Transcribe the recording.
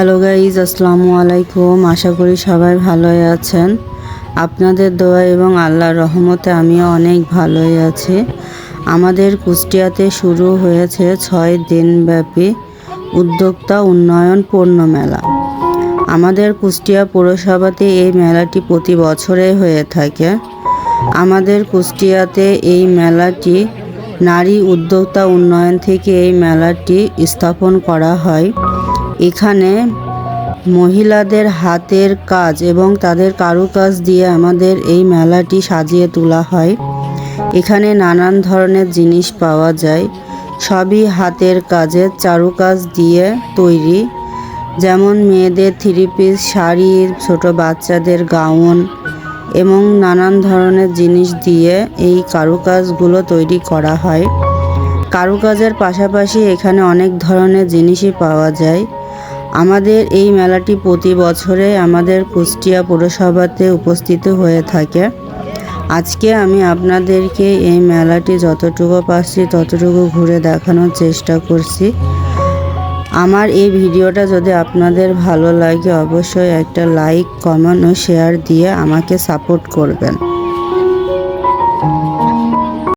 Hello guys আসসালামু আলাইকুম। আশা করি সবাই ভালোই আছেন। আপনাদের দোয়া এবং আল্লাহর রহমতে আমিও অনেক ভালোই আছি। আমাদের কুষ্টিয়াতে শুরু হয়েছে ছয় দিনব্যাপী উদ্যোক্তা উন্নয়ন পণ্য মেলা। আমাদের কুষ্টিয়া পৌরসভাতে এই মেলাটি প্রতি বছরে হয়ে থাকে। আমাদের কুষ্টিয়াতে এই মেলাটি নারী উদ্যোক্তা উন্নয়ন থেকে এই মেলাটি স্থাপন করা হয়। এখানে মহিলাদের হাতের কাজ এবং তাদের কারুকাজ দিয়ে আমাদের এই মেলাটি সাজিয়ে তোলা হয়। এখানে নানান ধরনের জিনিস পাওয়া যায়। সবই হাতের কাজের চারুকাজ দিয়ে তৈরি। যেমন মেয়েদের থ্রি পিস শাড়ি, ছোট বাচ্চাদের গাউন এবং নানান ধরনের জিনিস দিয়ে এই কারুকাজগুলো তৈরি করা হয়। কারুকাজের পাশাপাশি এখানে অনেক ধরনের জিনিসই পাওয়া যায়। আমাদের এই মেলাটি প্রতি বছরে আমাদের কুষ্টিয়া পৌরসভাতে উপস্থিত হয়ে থাকে। আজকে আমি আপনাদেরকে এই মেলাটি যতটুকু পারছি, ততটুকু ঘুরে দেখানোর চেষ্টা করছি। আমার এই ভিডিওটা যদি আপনাদের ভালো লাগে, অবশ্যই একটা লাইক, কমেন্ট ও শেয়ার দিয়ে আমাকে সাপোর্ট করবেন।